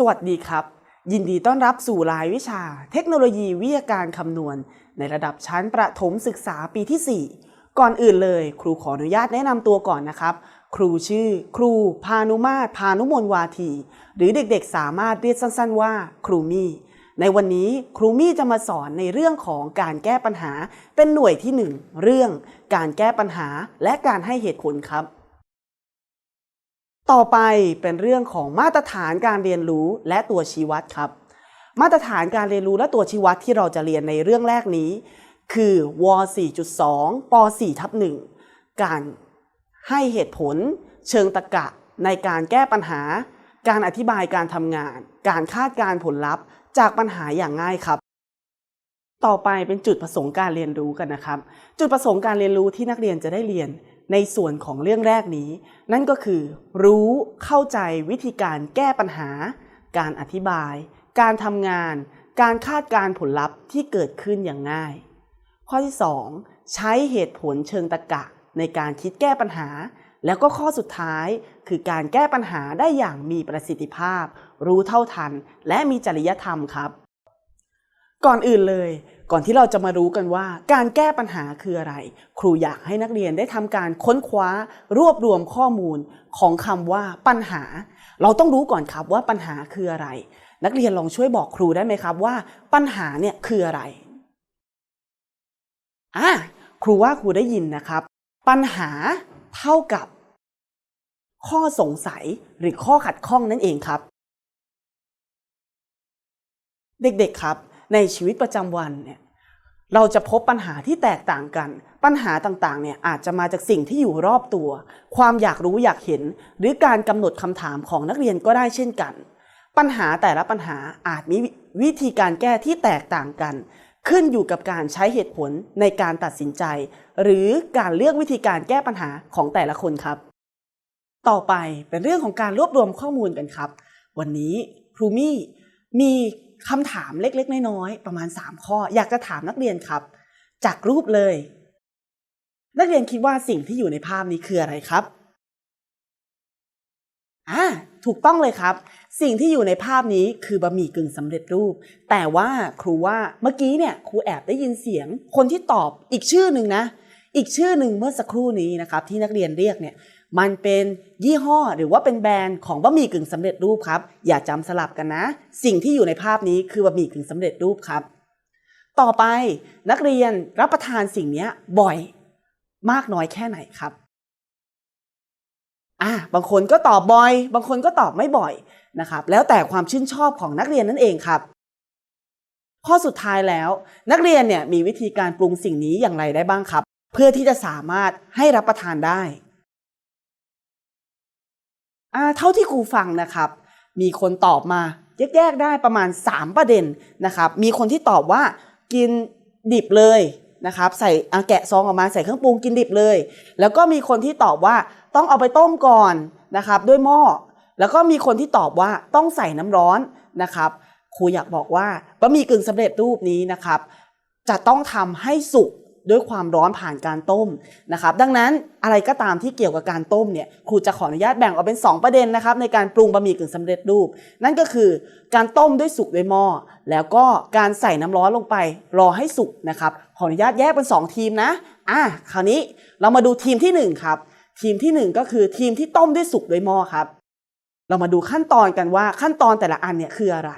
สวัสดีครับ ยินดีต้อนรับสู่รายวิชา เทคโนโลยีวิทยาการคำนวณ ในระดับชั้นประถมศึกษาปีที่ 4 ก่อนอื่นเลย ครูขออนุญาตแนะนำตัวก่อนนะครับ ครูชื่อ ครูพานุมาตรพานุมนวาที หรือเด็กๆ สามารถเรียกสั้นๆว่า ครูมี่ในวันนี้ครูมี่จะมาสอนในเรื่องของการแก้ปัญหาเป็นหน่วยที่ 1 เรื่อง การแก้ปัญหาและการให้เหตุผลครับ ต่อไปเป็นเรื่องของมาตรฐานการเรียนรู้และตัวชี้วัดครับ มาตรฐานการเรียนรู้และตัวชี้วัดที่เราจะเรียนในเรื่องแรกนี้ คือว4.2ป4ทับ1การให้เหตุผล เชิงตรรกะในการแก้ปัญหา การอธิบายการทำงาน การคาดการผลลัพธ์ จากปัญหาอย่างง่ายครับต่อไปเป็นจุดประสงค์การเรียนรู้กันนะครับ จุดประสงค์การเรียนรู้ที่นักเรียนจะได้เรียน ในส่วนของเรื่องแรกนี้ นั่นก็คือ รู้เข้าใจวิธีการแก้ปัญหา การอธิบาย การทำงาน การคาดการผลลัพธ์ที่เกิดขึ้นอย่างง่าย ข้อที่ 2 ใช้เหตุผลเชิงตรรกะ ในการคิดแก้ปัญหา แล้วก็ข้อสุดท้ายคือการแก้ปัญหาได้อย่างมีประสิทธิภาพ รู้เท่าทัน และมีจริยธรรมครับ ก่อนอื่นเลย ก่อนที่เราจะมารู้กันว่า การแก้ปัญหาคืออะไร ครูอยากให้นักเรียนได้ทำการค้นคว้ารวบรวมข้อมูลของคำว่าปัญหา เราต้องรู้ก่อนครับว่าปัญหาคืออะไร นักเรียนลองช่วยบอกครูได้ไหมครับว่า ปัญหาเนี่ยคืออะไรอะครูว่าครูได้ยินนะครับ ปัญหาเท่ากับ ข้อสงสัยหรือข้อขัดข้องนั่นเองครับ เด็กๆครับ ในชีวิตประจำวันเนี่ยเราจะพบปัญหาที่แตกต่างกัน ปัญหาต่างๆเนี่ยอาจจะมาจากสิ่งที่อยู่รอบตัว ความอยากรู้อยากเห็น หรือการกำหนดคำถามของนักเรียนก็ได้เช่นกัน ปัญหาแต่ละปัญหาอาจมีวิธีการแก้ที่แตกต่างกัน ขึ้นอยู่กับการใช้เหตุผลในการตัดสินใจ หรือการเลือกวิธีการแก้ปัญหาของแต่ละคนครับ ต่อไปเป็นเรื่องของการรวบรวมข้อมูลกันครับ วันนี้ครูมี่มี คำถามเล็กๆ น้อยๆ ประมาณ 3 ข้อ อยากจะถามนักเรียนครับ จากรูปเลย นักเรียนคิดว่าสิ่งที่อยู่ในภาพนี้คืออะไรครับอ่าถูกต้องเลยครับ สิ่งที่อยู่ในภาพนี้คือบะหมี่กึ่งสำเร็จรูป แต่ว่าครูว่าเมื่อกี้เนี่ยครูแอบได้ยินเสียง คนที่ตอบอีกชื่อหนึ่งนะ อีกชื่อหนึ่งเมื่อสักครู่นี้นะครับ ที่นักเรียนเรียกเนี่ย มันเป็นยี่ห้อหรือว่าเป็นแบรนด์ของบะหมี่กึ่งสำเร็จรูปครับ อย่าจำสลับกันนะ สิ่งที่อยู่ในภาพนี้คือบะหมี่กึ่งสำเร็จรูปครับ ต่อไปนักเรียนรับประทานสิ่งนี้บ่อยมากน้อยแค่ไหนครับอะบางคนก็ตอบบ่อย บางคนก็ตอบไม่บ่อยนะครับ แล้วแต่ความชื่นชอบของนักเรียนนั่นเองครับ ข้อสุดท้ายแล้ว นักเรียนเนี่ยมีวิธีการปรุงสิ่งนี้อย่างไรได้บ้างครับ เพื่อที่จะสามารถให้รับประทานได้ อ่าเท่าที่ครูฟังนะครับ มีคนตอบมาแยกๆได้ประมาณ 3 ประเด็นนะครับ มีคนที่ตอบว่ากินดิบเลยนะครับใส่แกะซองออกมาใส่เครื่องปรุงกินดิบเลย แล้วก็มีคนที่ตอบว่าต้องเอาไปต้มก่อนนะครับ ด้วยหม้อแล้วก็มีคนที่ตอบว่าต้องใส่น้ำร้อนนะครับครูอยากบอกว่าบะหมี่กึ่งสำเร็จรูปนี้นะครับ จะต้องทำให้สุก ด้วยความร้อนผ่านการต้มนะครับ ดังนั้นอะไรก็ตามที่เกี่ยวกับการต้มเนี่ยครูจะขออนุญาตแบ่งออกเป็น 2 ประเด็นนะครับในการปรุงบะหมี่กึ่งสำเร็จรูป นั่นก็คือการต้มด้วยสุกด้วยหม้อแล้วก็การใส่น้ำร้อนลงไปรอให้สุกนะครับขออนุญาตแยกเป็น 2 ทีมนะอะคราวนี้เรามาดูทีมทีหนึ่1 ครับ ทีมทีหนึ่1 ก็คือทีมที่ต้มด้วยสุกด้วยหม้อครับ เรามาดูขั้นตอนกันว่าขั้นตอนแต่ละอันเนี่ยคืออะไร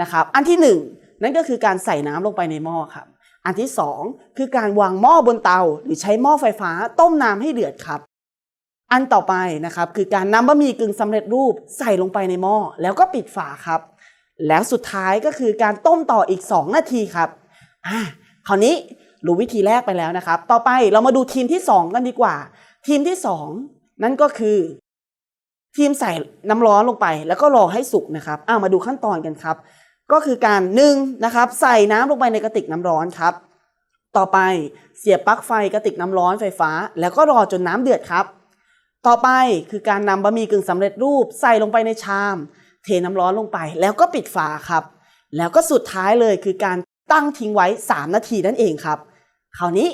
นะครับ อันที่หนึ่งนั่นก็คือการใส่น้ำลงไปในหม้อครับ อันที่สองคือการวางหม้อบนเตา หรือใช้หม้อไฟฟ้าต้มน้ำให้เดือดครับ อันต่อไปนะครับคือการนำบะหมี่กึ่งสำเร็จรูปใส่ลงไปในหม้อแล้วก็ปิดฝาครับ แล้วสุดท้ายก็คือการต้มต่ออีก 2 นาทีครับอ่าคราวนี้รู้วิธีแรกไปแล้วนะครับ ต่อไปเรามาดูทีมที่ 2 กันดีกว่า ทีมที่ 2 นั่นก็คือ ทีมใส่น้ำร้อนลงไป แล้วก็รอให้สุกนะครับอ้ามาดูขั้นตอนกันครับ ก็คือการหนึ่งนะครับ ใส่น้ำลงไปในกระติกน้ำร้อนครับ ต่อไปเสียบปลั๊กไฟกระติกน้ำร้อนไฟฟ้า แล้วก็รอจนน้ำเดือดครับ ต่อไปคือการนำบะหมี่กึ่งสำเร็จรูป ใส่ลงไปในชาม เทน้ำร้อนลงไป แล้วก็ปิดฝาครับ แล้วก็สุดท้ายเลยคือการตั้งทิ้งไว้ 3 นาทีนั่นเองครับ คราวนี้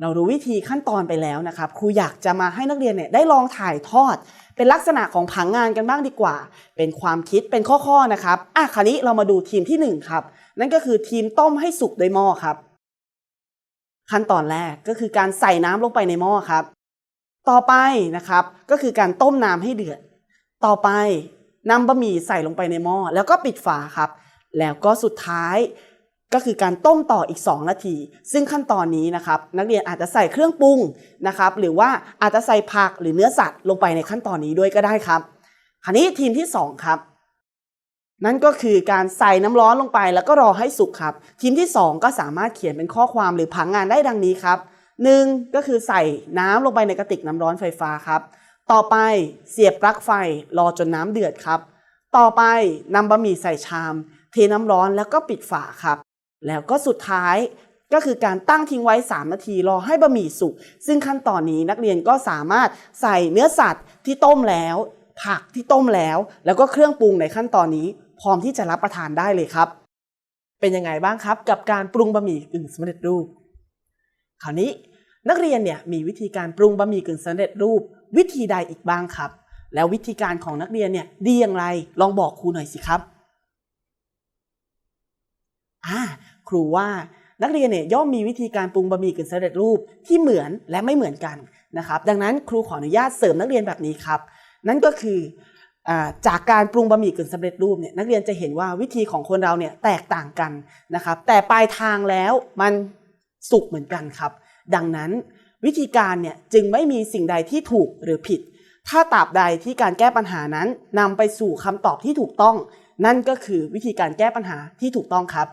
เรารู้วิธีขั้นตอนไปแล้วนะครับครูอยากจะมาให้นักเรียนเนี่ยได้ลองถ่ายทอด เป็นลักษณะของผังงานกันบ้างดีกว่า เป็นความคิดเป็นข้อๆนะครับอะคราวนี้เรามาดูทีมที่หนึ่งครับนั่นก็คือทีมต้มให้สุกโดยหม้อครับ ขั้นตอนแรกก็คือการใส่น้ำลงไปในหม้อครับ ต่อไปนะครับก็คือการต้มน้ำให้เดือด ต่อไปนำบะหมี่ใส่ลงไปในหม้อแล้วก็ปิดฝาครับ แล้วก็สุดท้าย ก็คือการต้มต่ออีก 2 นาที ซึ่งขั้นตอนนี้นะครับนักเรียนอาจจะใส่เครื่องปรุงนะครับหรือว่าอาจจะใส่ผักหรือเนื้อสัตว์ลงไปในขั้นตอนนี้ด้วยก็ได้ครับ คราวนี้ทีมที่ 2 ครับ นั่นก็คือการใส่น้ำร้อนลงไปแล้วก็รอให้สุกครับ ทีมที่ 2 ก็สามารถเขียนเป็นข้อความหรือผังงานได้ดังนี้ครับหนึ่งก็คือใส่น้ำลงไปในกระติกน้ำร้อนไฟฟ้าครับ ต่อไปเสียบปลั๊กไฟรอจนน้ำเดือดครับ ต่อไปนำบะหมี่ใส่ชาม เทน้ำร้อนแล้วก็ปิดฝาครับ แล้วก็สุดท้ายก็คือการตั้งทิ้งไว้ 3 นาทีรอให้บะหมี่สุก ซึ่งขั้นตอนนี้นักเรียนก็สามารถใส่เนื้อสัตว์ที่ต้มแล้ว ผักที่ต้มแล้ว แล้วก็เครื่องปรุงในขั้นตอนนี้ พร้อมที่จะรับประทานได้เลยครับ เป็นยังไงบ้างครับ กับการปรุงบะหมี่กึ่งสำเร็จรูป คราวนี้นักเรียนเนี่ยมีวิธีการปรุงบะหมี่กึ่งสำเร็จรูป วิธีใดอีกบ้างครับ แล้ววิธีการของนักเรียนเนี่ยดีอย่างไร ลองบอกครูหน่อยสิครับ อ่าครูว่านักเรียนเนี่ยย่อมมีวิธีการปรุงบะหมี่กึ่งสำเร็จรูปที่เหมือนและไม่เหมือนกันนะครับดังนั้นครูขออนุญาตเสริมนักเรียนแบบนี้ครับ นั่นก็คือจากการปรุงบะหมี่กึ่งสำเร็จรูปเนี่ยนักเรียนจะเห็นว่าวิธีของคนเราเนี่ยแตกต่างกันนะครับ แต่ปลายทางแล้วมันสุกเหมือนกันครับ ดังนั้นวิธีการเนี่ยจึงไม่มีสิ่งใดที่ถูกหรือผิด ถ้าตราบใดที่การแก้ปัญหานั้นนำไปสู่คำตอบที่ถูกต้อง นั่นก็คือวิธีการแก้ปัญหาที่ถูกต้องครับ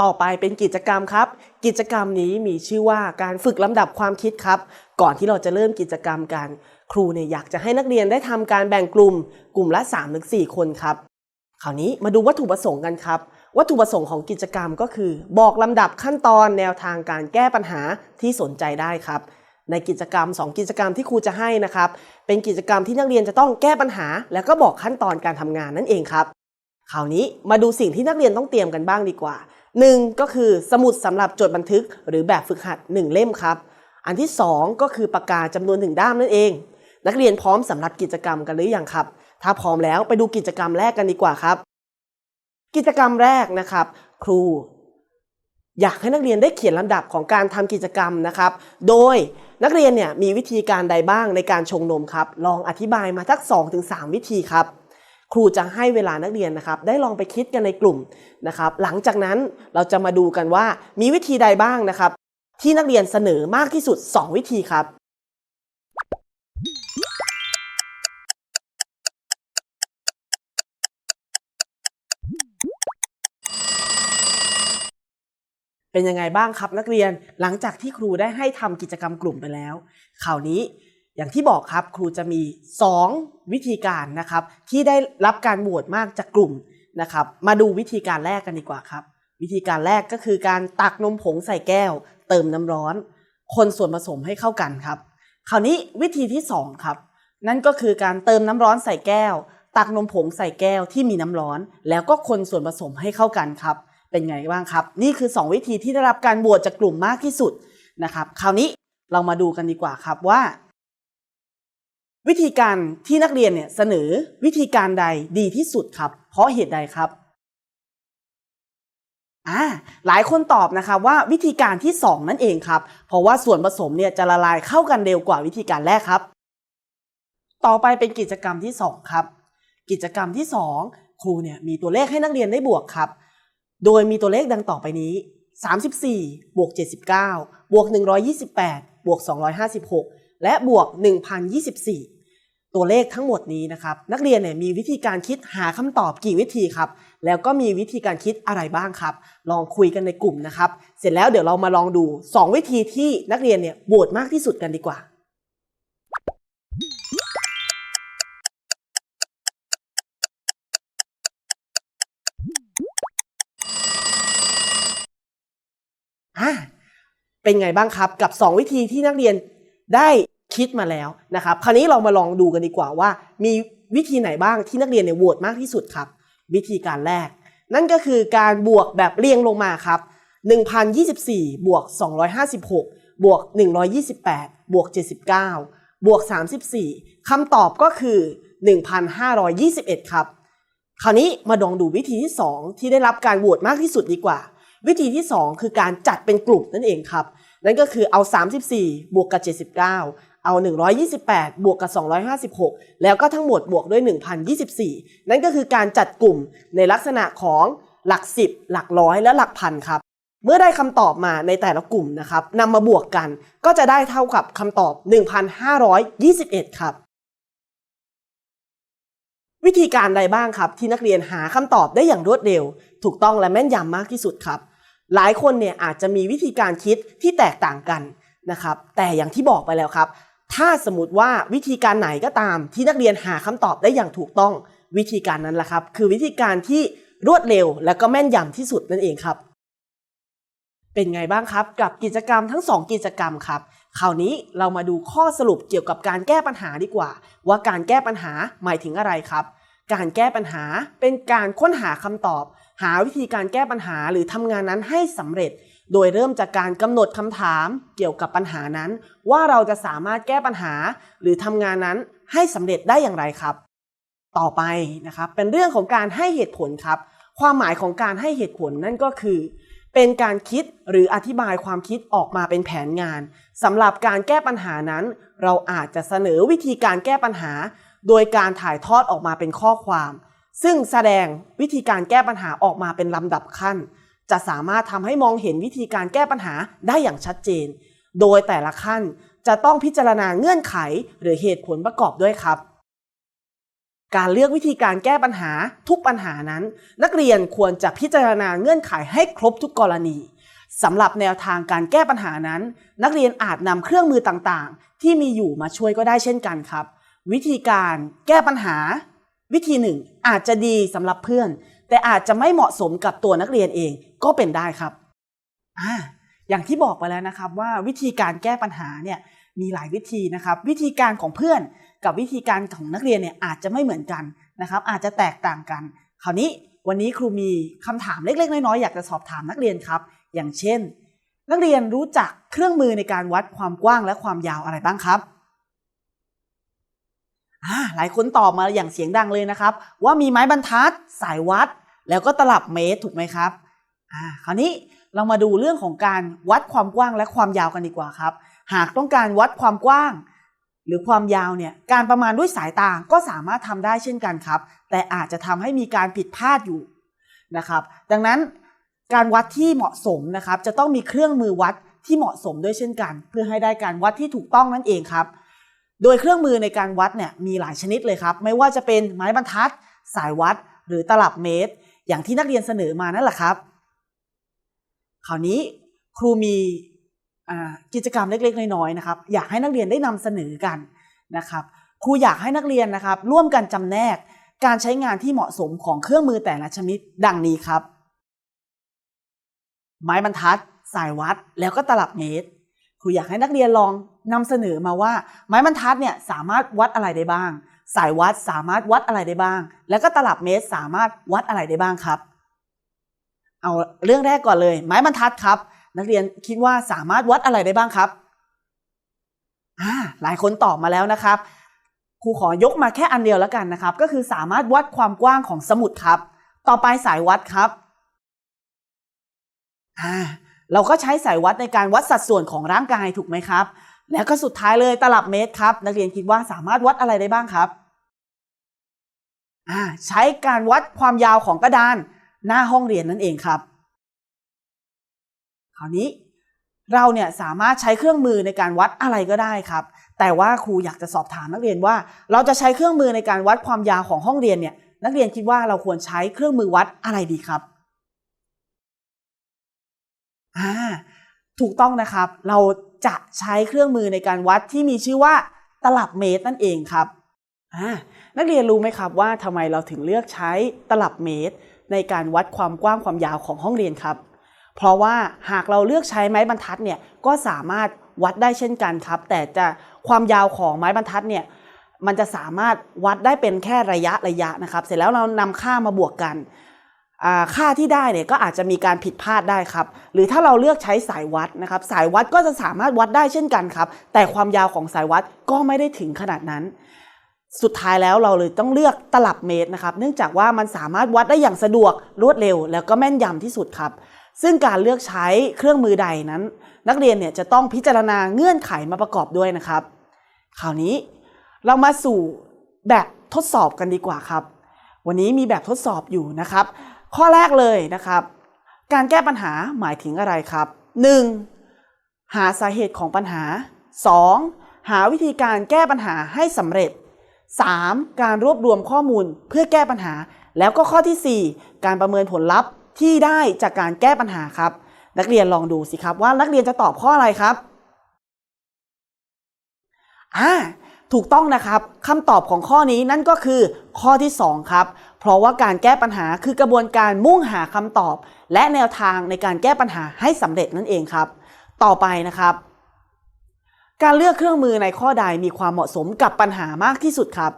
ต่อไปเป็นกิจกรรมครับ กิจกรรมนี้มีชื่อว่าการฝึกลำดับความคิดครับ ก่อนที่เราจะเริ่มกิจกรรมกัน ครูเนี่ยอยากจะให้นักเรียนได้ทำการแบ่งกลุ่ม กลุ่มละ3-4ถึง4คนครับ คราวนี้มาดูวัตถุประสงค์กันครับ วัตถุประสงค์ของกิจกรรมก็คือ บอกลำดับขั้นตอนแนวทางการแก้ปัญหาที่สนใจได้ครับ ในกิจกรรม 2 กิจกรรมที่ครูจะให้นะครับ เป็นกิจกรรมที่นักเรียนจะต้องแก้ปัญหา แล้วก็บอกขั้นตอนการทำงานนั่นเองครับ คราวนี้มาดูสิ่งที่นักเรียนต้องเตรียมกันบ้างดีกว่า 1. ก็คือสมุดสำหรับจดบันทึกหรือแบบฝึกหัด 1 เล่มครับ อันที่ 2 ก็คือปากกาจำนวนหนึ่งด้ามนั่นเอง นักเรียนพร้อมสำหรับกิจกรรมกันหรือยังครับ ถ้าพร้อมแล้วไปดูกิจกรรมแรกกันดีกว่าครับ กิจกรรมแรกนะครับ ครู อยากให้นักเรียนได้เขียนลำดับของการทำกิจกรรมนะครับ โดยนักเรียนเนี่ยมีวิธีการใดบ้างในการชงนมครับ ลองอธิบายมาทัก 2-3 วิธีครับ ครูจะให้เวลานักเรียนนะครับ ได้ลองไปคิดกันในกลุ่มนะครับ หลังจากนั้นเราจะมาดูกันว่ามีวิธีใดบ้างนะครับ ที่นักเรียนเสนอมากที่สุด 2 วิธีครับเป็นยังไงบ้างครับนักเรียนหลังจากที่ครูได้ให้ทำกิจกรรมกลุ่มไปแล้วคราวนี้ อย่างที่บอกครับครูจะมี 2 วิธีการนะครับ ที่ได้รับการโหวตมากจากกลุ่มนะครับ มาดูวิธีการแรกกันดีกว่าครับ วิธีการแรกก็คือการตักนมผงใส่แก้ว เติมน้ำร้อน คนส่วนผสมให้เข้ากันครับ คราวนี้วิธีที่สองครับนั่นก็คือการเติมน้ำร้อนใส่แก้ว ตักนมผงใส่แก้วที่มีน้ำร้อน แล้วก็คนส่วนผสมให้เข้ากันครับ เป็นไงบ้างครับ นี่คือ 2 วิธีที่ได้รับการโหวตจากกลุ่มมากที่สุดนะครับ คราวนี้เรามาดูกันดีกว่าครับว่า วิธีการที่นักเรียนเนี่ยเสนอวิธีการใดดีที่สุดครับ เพราะเหตุใดครับอ่าหลายคนตอบนะครับว่าวิธีการที่ 2 นั่นเองครับ เพราะว่าส่วนผสมเนี่ยจะละลายเข้ากันเร็วกว่าวิธีการแรกครับ ต่อไปเป็นกิจกรรมที่ 2 ครับ กิจกรรมที่ 2 ครูเนี่ยมีตัวเลขให้นักเรียนได้บวกครับ โดยมีตัวเลขดังต่อไปนี้ 34บวก79บวก128บวก256 และบวก 1024 ตัวเลขทั้งหมดนี้นะครับ นักเรียนเนี่ยมีวิธีการคิดหาคำตอบกี่วิธีครับ แล้วก็มีวิธีการคิดอะไรบ้างครับ ลองคุยกันในกลุ่มนะครับ เสร็จแล้วเดี๋ยวเรามาลองดู 2 วิธีที่นักเรียนเนี่ยโหวตมากที่สุดกันดีกว่าอะเป็นไงบ้างครับกับ 2 วิธีที่นักเรียนได้ คิดมาแล้วนะครับ คราวนี้เรามาลองดูกันดีกว่าว่า มีวิธีไหนบ้างที่นักเรียนเนี่ยโหวตมากที่สุดครับ วิธีการแรก นั่นก็คือการบวกแบบเรียงลงมาครับ1024 บวก 256 บวก 128 บวก 79 บวก 34 คำตอบก็คือ 1,521 ครับ คราวนี้มาลองดูวิธีที่ 2 ที่ได้รับการโหวตมากที่สุดดีกว่า วิธีที่ 2 คือการจัดเป็นกลุ่มนั่นเองครับ นั่นก็คือเอา 34 บวกกับ 79 เอา 128 บวกกับ 256 แล้วก็ทั้งหมดบวกด้วย 1024 นั่นก็คือการจัดกลุ่มในลักษณะของหลัก 10 หลักร้อยและหลักพันครับ เมื่อได้คำตอบมาในแต่ละกลุ่มนะครับนำมาบวกกันก็จะได้เท่ากับคำตอบ 1,521 ครับ วิธีการใดบ้างครับ ที่นักเรียนหาคำตอบได้อย่างรวดเร็ว ถูกต้องและแม่นยำมากที่สุดครับ หลายคนเนี่ยอาจจะมีวิธีการคิดที่แตกต่างกันนะครับแต่อย่างที่บอกไปแล้วครับ ถ้าสมมติว่าวิธีการไหนก็ตาม ที่นักเรียนหาคำตอบได้อย่างถูกต้องวิธีการนั้นแหละครับ คือวิธีการที่รวดเร็วและก็แม่นยำที่สุดนั่นเองครับ เป็นไงบ้างครับ กับกิจกรรมทั้ง 2 กิจกรรมครับคราวนี้เรามาดูข้อสรุปเกี่ยวกับการแก้ปัญหาดีกว่า ว่าการแก้ปัญหาหมายถึงอะไรครับ การแก้ปัญหาเป็นการค้นหาคำตอบ หาวิธีการแก้ปัญหาหรือทำงานนั้นให้สำเร็จ โดยเริ่มจากการกำหนดคำถามเกี่ยวกับปัญหานั้น ว่าเราจะสามารถแก้ปัญหาหรือทำงานนั้นให้สำเร็จได้อย่างไรครับ ต่อไปนะครับเป็นเรื่องของการให้เหตุผลครับ ความหมายของการให้เหตุผลนั่นก็คือ เป็นการคิดหรืออธิบายความคิดออกมาเป็นแผนงานสำหรับการแก้ปัญหานั้น เราอาจจะเสนอวิธีการแก้ปัญหา โดยการถ่ายทอดออกมาเป็นข้อความ ซึ่งแสดงวิธีการแก้ปัญหาออกมาเป็นลำดับขั้น จะสามารถทำให้มองเห็นวิธีการแก้ปัญหาได้อย่างชัดเจน โดยแต่ละขั้นจะต้องพิจารณาเงื่อนไขหรือเหตุผลประกอบด้วยครับ การเลือกวิธีการแก้ปัญหาทุกปัญหานั้น นักเรียนควรจะพิจารณาเงื่อนไขให้ครบทุกกรณีสำหรับแนวทางการแก้ปัญหานั้น นักเรียนอาจนำเครื่องมือต่างๆ ที่มีอยู่มาช่วยก็ได้เช่นกันครับ วิธีการแก้ปัญหา วิธีหนึ่งอาจจะดีสำหรับเพื่อน แต่อาจจะไม่เหมาะสมกับตัวนักเรียนเองก็เป็นได้ครับอ่าอย่างที่บอกไปแล้วนะครับว่าวิธีการแก้ปัญหาเนี่ยมีหลายวิธีนะครับ วิธีการของเพื่อนกับวิธีการของนักเรียนเนี่ยอาจจะไม่เหมือนกันนะครับ อาจจะแตกต่างกัน คราวนี้วันนี้ครูมีคำถามเล็กๆ น้อยๆอยากจะสอบถามนักเรียนครับ อย่างเช่น นักเรียนรู้จักเครื่องมือในการวัดความกว้างและความยาวอะไรบ้างครับอาหลายคนตอบมาอย่างเสียงดังเลยนะครับ ว่ามีไม้บรรทัด สายวัด แล้วก็ตลับเมตรถูกไหมครับอ่าคราวนี้เรามาดูเรื่องของการวัดความกว้างและความยาวกันดีกว่าครับ หากต้องการวัดความกว้าง หรือความยาวเนี่ยการประมาณด้วยสายตาก็สามารถทำได้เช่นกันครับ แต่อาจจะทำให้มีการผิดพลาดอยู่นะครับ ดังนั้นการวัดที่เหมาะสมนะครับ จะต้องมีเครื่องมือวัดที่เหมาะสมด้วยเช่นกัน เพื่อให้ได้การวัดที่ถูกต้องนั่นเองครับ โดยเครื่องมือในการวัดเนี่ยมีหลายชนิดเลยครับ ไม่ว่าจะเป็นไม้บรรทัด สายวัด หรือตลับเมตร อย่างที่นักเรียนเสนอมานั่นแหละครับ คราวนี้ครูมีกิจกรรมเล็กๆ น้อยๆนะครับ อยากให้นักเรียนได้นำเสนอกันนะครับ ครูอยากให้นักเรียนนะครับ ร่วมกันจำแนกการใช้งานที่เหมาะสมของเครื่องมือแต่ละชนิดดังนี้ครับ ไม้บรรทัด สายวัด แล้วก็ตลับเมตร ครูอยากให้นักเรียนลองนำเสนอมาว่า ไม้บรรทัดเนี่ยสามารถวัดอะไรได้บ้าง สายวัดสามารถวัดอะไรได้บ้าง แล้วก็ตลับเมตรสามารถวัดอะไรได้บ้างครับ เอาเรื่องแรกก่อนเลย ไม้บรรทัดครับ นักเรียนคิดว่าสามารถวัดอะไรได้บ้างครับอ่าหลายคนตอบมาแล้วนะครับครูขอยกมาแค่อันเดียวแล้วกันนะครับ ก็คือสามารถวัดความกว้างของสมุดครับ ต่อไปสายวัดครับอ่าเราก็ใช้สายวัดในการวัดสัดส่วนของร่างกายถูกไหมครับ แล้วก็สุดท้ายเลยตลับเมตรครับ นักเรียนคิดว่าสามารถวัดอะไรได้บ้างครับ ใช้การวัดความยาวของกระดานหน้าห้องเรียนนั่นเองครับ คราวนี้เราเนี่ยสามารถใช้เครื่องมือในการวัดอะไรก็ได้ครับ แต่ว่าครูอยากจะสอบถามนักเรียนว่า เราจะใช้เครื่องมือในการวัดความยาวของห้องเรียนเนี่ยนักเรียนคิดว่าเราควรใช้เครื่องมือวัดอะไรดีครับอ่าถูกต้องนะครับ เราจะใช้เครื่องมือในการวัดที่มีชื่อว่าตลับเมตรนั่นเองครับอ่า นักเรียนรู้ไหมครับว่าทำไมเราถึงเลือกใช้ตลับเมตร ในการวัดความกว้างความยาวของห้องเรียนครับ เพราะว่าหากเราเลือกใช้ไม้บรรทัดเนี่ยก็สามารถวัดได้เช่นกันครับ แต่จะความยาวของไม้บรรทัดเนี่ยมันจะสามารถวัดได้เป็นแค่ระยะระยะนะครับ เสร็จแล้วเรานำค่ามาบวกกันค่าที่ได้เนี่ยก็อาจจะมีการผิดพลาดได้ครับ หรือถ้าเราเลือกใช้สายวัดนะครับ สายวัดก็จะสามารถวัดได้เช่นกันครับ แต่ความยาวของสายวัดก็ไม่ได้ถึงขนาดนั้น สุดท้ายแล้วเราเลยต้องเลือกตลับเมตรนะครับ เนื่องจากว่ามันสามารถวัดได้อย่างสะดวกรวดเร็ว แล้วก็แม่นยำที่สุดครับ ซึ่งการเลือกใช้เครื่องมือใดนั้น นักเรียนเนี่ยจะต้องพิจารณาเงื่อนไขมาประกอบด้วยนะครับ คราวนี้เรามาสู่แบบทดสอบกันดีกว่าครับ วันนี้มีแบบทดสอบอยู่นะครับ ข้อแรกเลยนะครับ การแก้ปัญหาหมายถึงอะไรครับ 1. หาสาเหตุของปัญหา 2. หาวิธีการแก้ปัญหาให้สำเร็จ 3. การรวบรวมข้อมูลเพื่อแก้ปัญหา แล้วก็ข้อทีสี่ 4 การประเมินผลลัพธ์ที่ได้จากการแก้ปัญหาครับ นักเรียนลองดูสิครับว่านักเรียนจะตอบข้ออะไรครับอ่าถูกต้องนะครับคำตอบของข้อนี้นั่นก็คือข้อที่ 2 ครับ เพราะว่าการแก้ปัญหาคือกระบวนการมุ่งหาคำตอบ และแนวทางในการแก้ปัญหาให้สำเร็จนั่นเองครับ ต่อไปนะครับ การเลือกเครื่องมือในข้อใดมีความเหมาะสมกับปัญหามากที่สุดครับ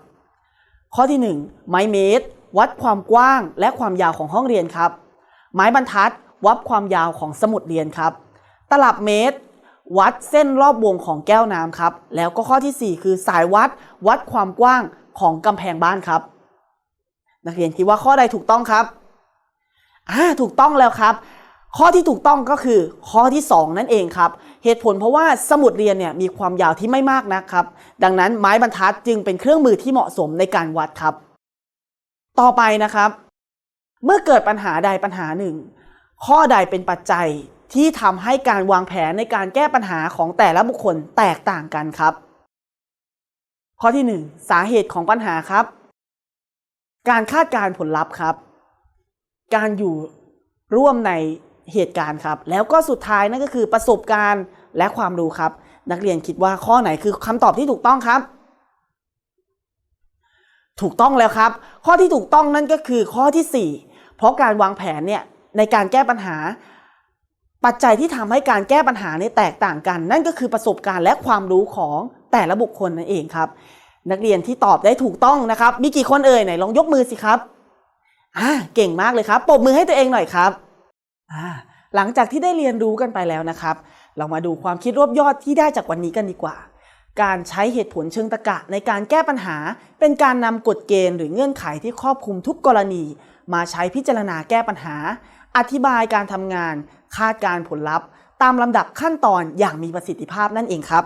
ข้อที่ 1 ไม้เมตร วัดความกว้างและความยาวของห้องเรียนครับ ไม้บรรทัด วัดความยาวของสมุดเรียนครับ ตลับเมตร วัดเส้นรอบวงของแก้วน้ำครับ แล้วก็ข้อทีสี่4 คือสายวัด วัดความกว้างของกำแพงบ้านครับ นักเรียนคิดว่าข้อใดถูกต้องครับอ่าถูกต้องแล้วครับ ข้อที่ถูกต้องก็คือข้อที่ 2 นั่นเองครับ เหตุผลเพราะว่าสมุดเรียนเนี่ยมีความยาวที่ไม่มากนะครับ ดังนั้นไม้บรรทัดจึงเป็นเครื่องมือที่เหมาะสมในการวัดครับ ต่อไปนะครับ เมื่อเกิดปัญหาใดปัญหาหนึ่ง ข้อใดเป็นปัจจัยที่ทำให้การวางแผนในการแก้ปัญหาของแต่ละบุคคลแตกต่างกันครับ ข้อที่ 1 สาเหตุของปัญหาครับ การคาดการณ์ผลลัพธ์ครับ การอยู่ร่วมใน เหตุการณ์ครับ แล้วก็สุดท้ายนั่นก็คือประสบการณ์และความรู้ครับ นักเรียนคิดว่าข้อไหนคือคำตอบที่ถูกต้องครับ ถูกต้องแล้วครับ ข้อที่ถูกต้องนั่นก็คือข้อที่ 4 เพราะการวางแผนเนี่ยในการแก้ปัญหา ปัจจัยที่ทำให้การแก้ปัญหาเนี่ยแตกต่างกัน นั่นก็คือประสบการณ์และความรู้ของแต่ละบุคคลนั่นเองครับ นักเรียนที่ตอบได้ถูกต้องนะครับ มีกี่คนเอ่ยไหนลองยกมือสิครับอ่าเก่งมากเลยครับปรบมือให้ตัวเองหน่อยครับ หลังจากที่ได้เรียนรู้กันไปแล้วนะครับ เรามาดูความคิดรวบยอดที่ได้จากวันนี้กันดีกว่า การใช้เหตุผลเชิงตรรกะในการแก้ปัญหา เป็นการนำกฎเกณฑ์หรือเงื่อนไขที่ครอบคลุมทุกกรณี มาใช้พิจารณาแก้ปัญหา อธิบายการทำงาน คาดการผลลัพธ์ ตามลำดับขั้นตอนอย่างมีประสิทธิภาพนั่นเองครับ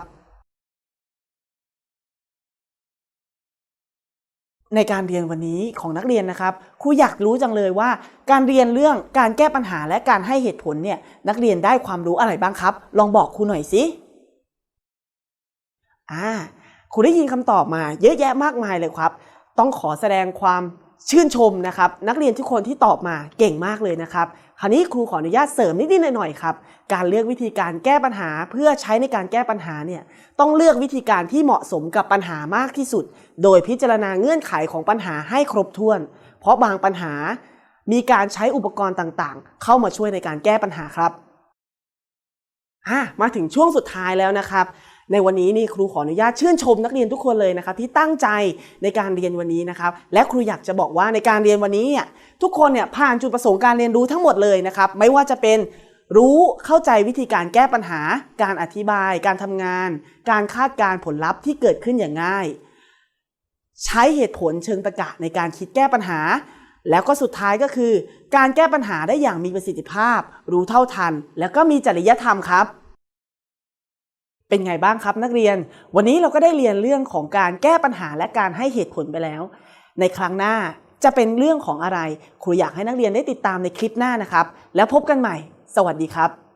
ในการเรียนวันนี้ของนักเรียนนะครับครูอยากรู้จังเลยว่า การเรียนเรื่องการแก้ปัญหาและการให้เหตุผลเนี่ยนักเรียนได้ความรู้อะไรบ้างครับ ลองบอกครูหน่อยสิอ่าครูได้ยินคำตอบมาเยอะแยะมากมายเลยครับ ต้องขอแสดงความ ชื่นชมนะครับนักเรียนทุกคนที่ตอบมาเก่งมากเลยนะครับคราวนี้ครูขออนุญาตเสริมนิดๆหน่อยๆครับการเลือกวิธีการแก้ปัญหาเพื่อใช้ในการแก้ปัญหาเนี่ยต้องเลือกวิธีการที่เหมาะสมกับปัญหามากที่สุด โดยพิจารณาเงื่อนไขของปัญหาให้ครบถ้วน เพราะบางปัญหามีการใช้อุปกรณ์ต่างๆ เข้ามาช่วยในการแก้ปัญหาครับมาถึงช่วงสุดท้ายแล้วนะครับ ในวันนี้นี่ครูขออนุญาตชื่นชมนักเรียนทุกคนเลยนะครับที่ตั้งใจในการเรียนวันนี้นะครับและครูอยากจะบอกว่าในการเรียนวันนี้เนี่ยทุกคนเนี่ยผ่านจุดประสงค์การเรียนรู้ทั้งหมดเลยนะครับไม่ว่าจะเป็นรู้เข้าใจวิธีการแก้ปัญหา การอธิบาย การทำงาน การคาดการณ์ผลลัพธ์ที่เกิดขึ้นอย่างง่าย ใช้เหตุผลเชิงตรรกะในการคิดแก้ปัญหา แล้วก็สุดท้ายก็คือ การแก้ปัญหาได้อย่างมีประสิทธิภาพ รู้เท่าทัน แล้วก็มีจริยธรรมครับ เป็นไงบ้างครับนักเรียน วันนี้เราก็ได้เรียนเรื่องของการแก้ปัญหาและการให้เหตุผลไปแล้ว ในครั้งหน้าจะเป็นเรื่องของอะไร ครูอยากให้นักเรียนได้ติดตามในคลิปหน้านะครับ แล้วพบกันใหม่ สวัสดีครับ